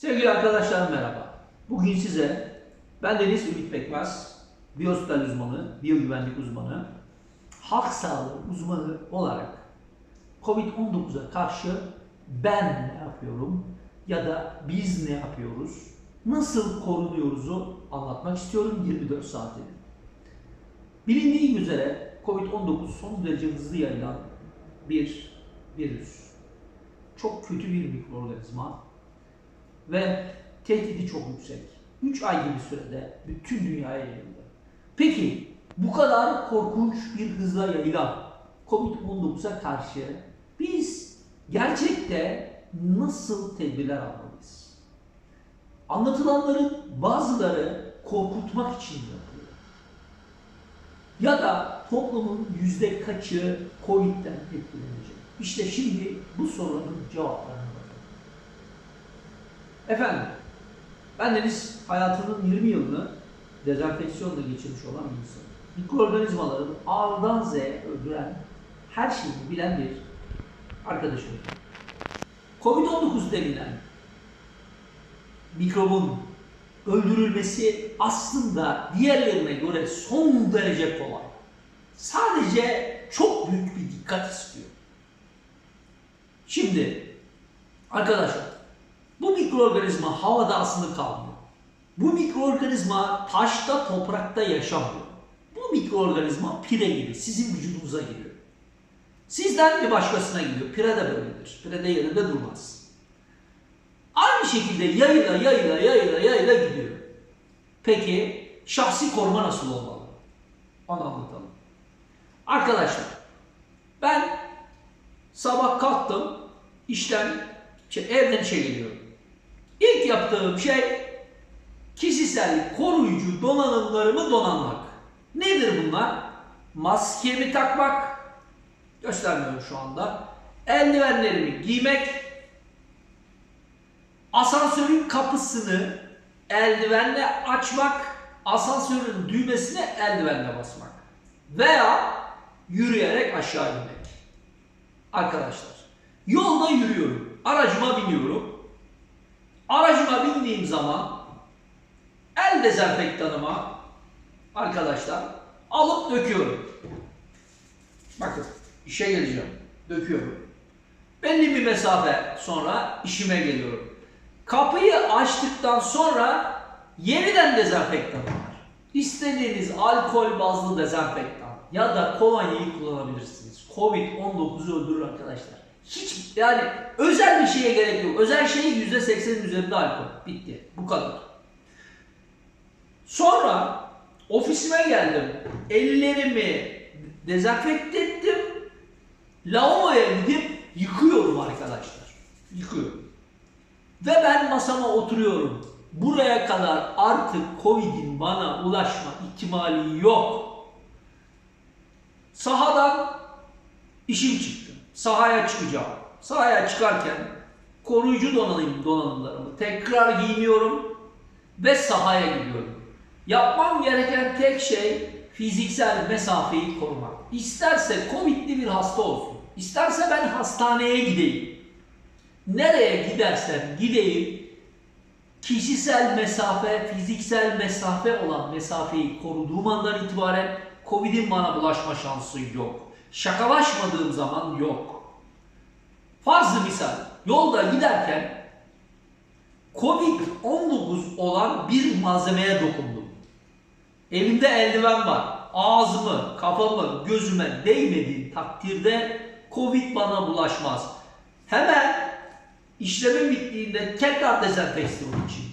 Sevgili arkadaşlar merhaba. Bugün size ben Deniz Ümit Pekmez, biyospor uzmanı, biyogüvenlik uzmanı, halk sağlığı uzmanı olarak Covid-19'a karşı ben ne yapıyorum ya da biz ne yapıyoruz, nasıl korunuyoruzu anlatmak istiyorum 24 saat edin. Bilindiği üzere Covid-19 son derece hızlı yayılan bir virüs. Çok kötü bir mikroorganizma ve tehdidi çok yüksek. 3 ay gibi sürede bütün dünyaya yayıldı. Peki bu kadar korkunç bir hızla yayılan Covid-19'a karşı biz gerçekte nasıl tedbirler almalıyız? Anlatılanların bazıları korkutmak için yapılıyor. Ya da toplumun yüzde kaçı Covid'den etkilenecek? İşte şimdi bu soruların cevaplarına bakalım. Efendim, ben Deniz hayatının 20 yılını dezenfeksiyonla geçirmiş olan bir insanım. Mikroorganizmaların A'dan Z'ye öldüren her şeyi bilen bir arkadaşım. Covid-19 denilen mikrobun öldürülmesi aslında diğerlerine göre son derece kolay. Sadece çok büyük bir dikkat istiyor. Şimdi arkadaşlar bu mikroorganizma havada asılı kalmıyor. Bu mikroorganizma taşta, toprakta yaşamıyor. Bu mikroorganizma pire gibi sizin vücudunuza giriyor. Sizden bir başkasına gidiyor. Pire de böyledir. Pire de yerinde durmaz. Aynı şekilde yayıla yayıla yayıla yayıla gidiyor. Peki şahsi koruma nasıl olmalı? Onu anlatalım. Arkadaşlar ben sabah kalktım işten şey, evden işe geliyorum. İlk yaptığım şey kişisel koruyucu donanımlarımı donanmak. Nedir bunlar? Maskemi takmak, göstermiyorum şu anda. Eldivenlerimi giymek, asansörün kapısını eldivenle açmak, asansörün düğmesine eldivenle basmak veya yürüyerek aşağı inmek. Arkadaşlar, yolda yürüyorum, aracıma biniyorum. Aracıma bindiğim zaman el dezenfektanıma arkadaşlar alıp döküyorum. Bakın işe geleceğim. Döküyorum. Belli bir mesafe sonra işime geliyorum. Kapıyı açtıktan sonra yeniden dezenfektan var. İstediğiniz alkol bazlı dezenfektan ya da kolonyayı kullanabilirsiniz. Covid-19'u öldürür arkadaşlar. Hiç yani özel bir şeye gerek yok. Özel şey %80'in üzerinde alkol. Bitti. Bu kadar. Sonra ofisime geldim. Ellerimi dezenfekte ettim. Lavaboya gidip yıkıyorum arkadaşlar. Yıkıyorum. Ve ben masama oturuyorum. Buraya kadar artık Covid'in bana ulaşma ihtimali yok. Sahadan işim çıktı. Sahaya çıkacağım. Sahaya çıkarken koruyucu donanım donanımlarımı tekrar giyiniyorum ve sahaya gidiyorum. Yapmam gereken tek şey fiziksel mesafeyi korumak. İsterse Covid'li bir hasta olsun. İsterse ben hastaneye gideyim. Nereye gidersem gideyim kişisel mesafe, fiziksel mesafe olan mesafeyi koruduğum andan itibaren Covid'in bana bulaşma şansı yok. Şakalaşmadığım zaman yok. Farzı misal yolda giderken Covid-19 olan bir malzemeye dokundum. Elimde eldiven var. Ağzımı, kafamı, gözüme değmediğim takdirde Covid bana bulaşmaz. Hemen işlemim bittiğinde tekrar dezenfeksiyon için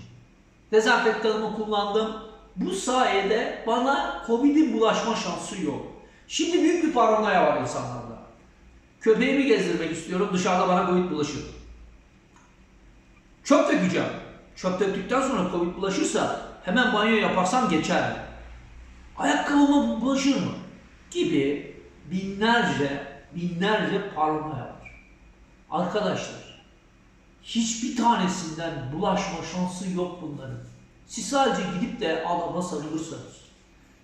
dezenfektanımı kullandım. Bu sayede bana Covid'in bulaşma şansı yok. Şimdi büyük bir paranoya var insanlarda. Köpeğimi gezdirmek istiyorum, dışarıda bana Covid bulaşır. Çöp dökeceğim. Çöp döktükten sonra Covid bulaşırsa hemen banyo yaparsam geçer? Ayakkabıma bulaşır mı? Gibi binlerce, binlerce paranoya var. Arkadaşlar, hiçbir tanesinden bulaşma şansı yok bunların. Siz sadece gidip de adama sarılırsanız,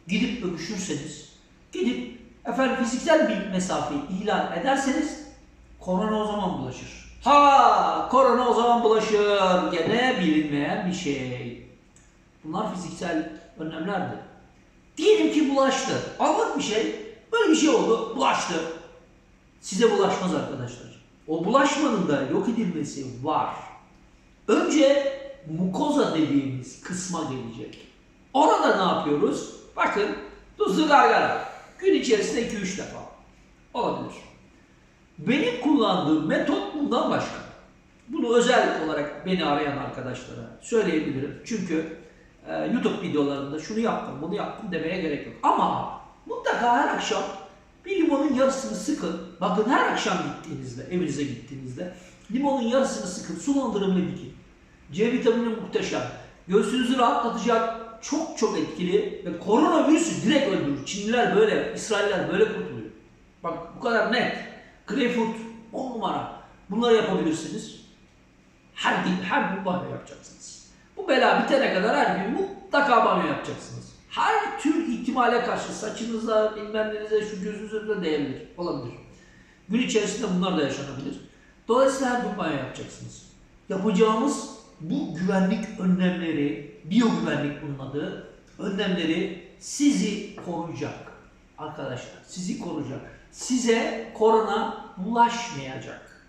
gidip öpüşürseniz, gidip efendim fiziksel bir mesafeyi ilan ederseniz korona o zaman bulaşır. Ha korona o zaman bulaşır. Gene bilinmeyen bir şey. Bunlar fiziksel önlemlerdi. Diyelim ki bulaştı. Anlık bir şey. Böyle bir şey oldu. Bulaştı. Size bulaşmaz arkadaşlar. O bulaşmanın da yok edilmesi var. Önce mukoza dediğimiz kısma gelecek. Orada ne yapıyoruz? Bakın tuzlu gargara. Gün içerisinde 2-3 defa. Olabilir. Benim kullandığım metot bundan başka. Bunu özel olarak beni arayan arkadaşlara söyleyebilirim. Çünkü e, YouTube videolarında şunu yaptım, bunu yaptım demeye gerek yok. Ama mutlaka her akşam bir limonun yarısını sıkın. Bakın her akşam gittiğinizde, evinize gittiğinizde limonun yarısını sıkın, sulandırın ve dikin. C vitamini muhteşem. Göğsünüzü rahatlatacak, çok çok etkili ve koronavirüsü direkt öldürür. Çinliler böyle, İsrailler böyle kurtuluyor. Bak bu kadar net. Greyfurt 10 numara. Bunları yapabilirsiniz. Her gün, her gün banyo yapacaksınız. Bu bela bitene kadar her gün mutlaka banyo yapacaksınız. Her tür ihtimale karşı saçınıza, bilmem şu gözünüze de değebilir, olabilir. Gün içerisinde bunlar da yaşanabilir. Dolayısıyla her gün banyo yapacaksınız. Yapacağımız bu güvenlik önlemleri, biyo güvenlik bunun adı, önlemleri sizi koruyacak. Arkadaşlar sizi koruyacak. Size korona bulaşmayacak.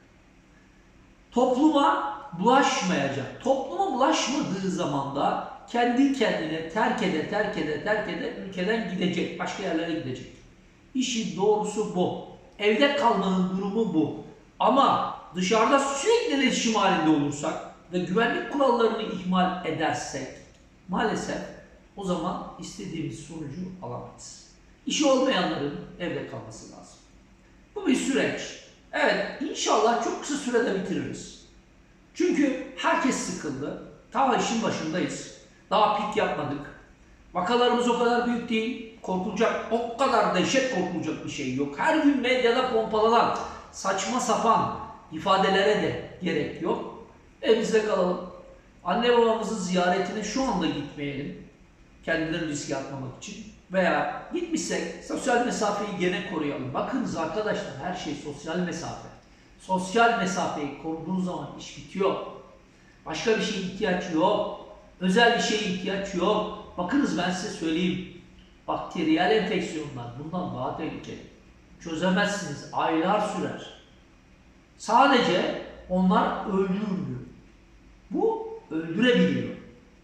Topluma bulaşmayacak. Topluma bulaşmadığı zaman da kendi kendine terk ede, terk ede, terk ede ülkeden gidecek. Başka yerlere gidecek. İşin doğrusu bu. Evde kalmanın durumu bu. Ama dışarıda sürekli iletişim halinde olursak ve güvenlik kurallarını ihmal edersek maalesef o zaman istediğimiz sonucu alamayız. İşi olmayanların evde kalması lazım. Bu bir süreç. Evet inşallah çok kısa sürede bitiririz. Çünkü herkes sıkıldı. Daha işin başındayız. Daha pik yapmadık. Vakalarımız o kadar büyük değil. Korkulacak, o kadar dehşet korkulacak bir şey yok. Her gün medyada pompalanan saçma sapan ifadelere de gerek yok. Evimizde kalalım. Anne babamızın ziyaretine şu anda gitmeyelim. Kendilerini riske atmamak için. Veya gitmişsek sosyal mesafeyi gene koruyalım. Bakınız arkadaşlar her şey sosyal mesafe. Sosyal mesafeyi koruduğun zaman iş bitiyor. Başka bir şeye ihtiyaç yok. Özel bir şeye ihtiyaç yok. Bakınız ben size söyleyeyim. Bakteriyel enfeksiyonlar bundan daha tehlikeli. Çözemezsiniz. Aylar sürer. Sadece onlar öldürmüyor. Bu öldürebiliyor.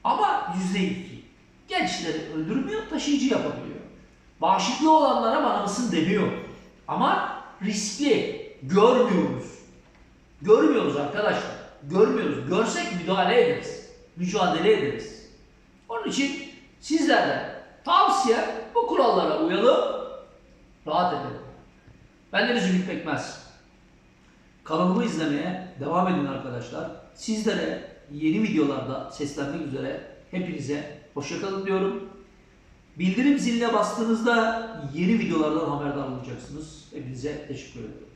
Ama yüzde iki. Gençleri öldürmüyor, taşıyıcı yapabiliyor. Bağışıklı olanlara bana mısın demiyor. Ama riskli. Görmüyoruz. Görmüyoruz arkadaşlar. Görmüyoruz. Görsek müdahale ederiz. Mücadele ederiz. Onun için sizlerden tavsiye bu kurallara uyalım. Rahat edelim. Ben Deniz Ümit Pekmez. Kanalımı izlemeye devam edin arkadaşlar. Sizlere yeni videolarda seslenmek üzere hepinize hoşçakalın diyorum. Bildirim ziline bastığınızda yeni videolardan haberdar olacaksınız. Hepinize teşekkür ederim.